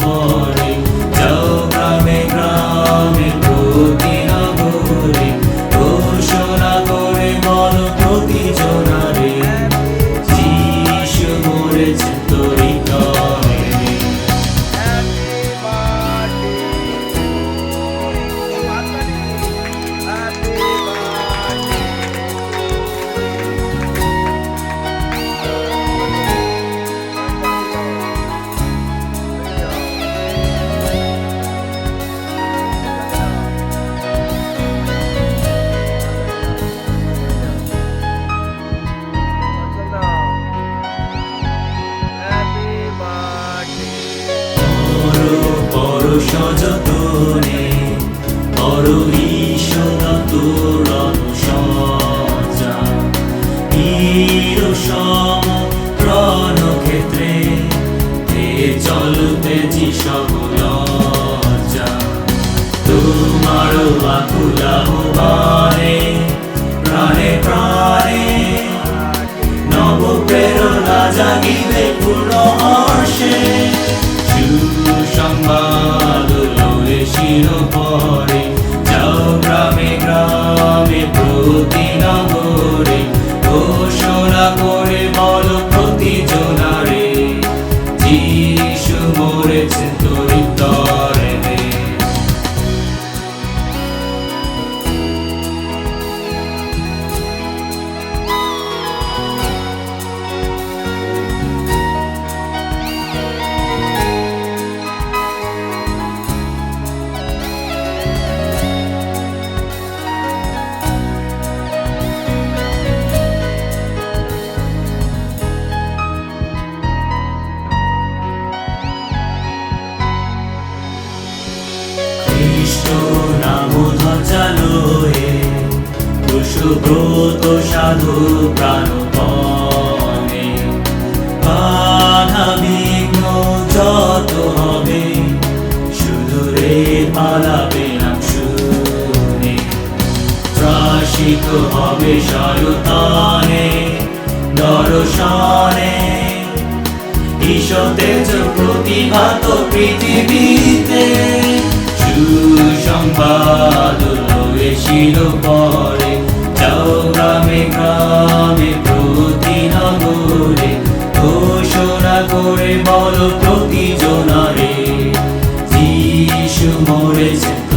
more. সযতনে বড় ঈশ্বর তোর অনুসজা বীর সম রণক্ষেত্রে তে চলতে জি সকলজা তোমার আকুলা বারে প্রাণে প্রাণে যাও গ্রামে গ্রামে প্রতি নগরে ঘোষণা করে বল প্রতি জনারে যিশু মরেছে তরে কুশব্রত সাধু প্রাণপণে বাধা বিঘ্ন, যত হবে সুদূরে পালাবে নাম শুনে। ত্রাসিত হবে শয়তানে দর্শনে। ঈশ্বরের প্রতিভাত পৃথিবীতে, সুসংবাদ শির পরে। যাও গ্রামে গ্রামে প্রতি নগরে ঘোষণা করে বল প্রতি জনারে যিশু মরেছে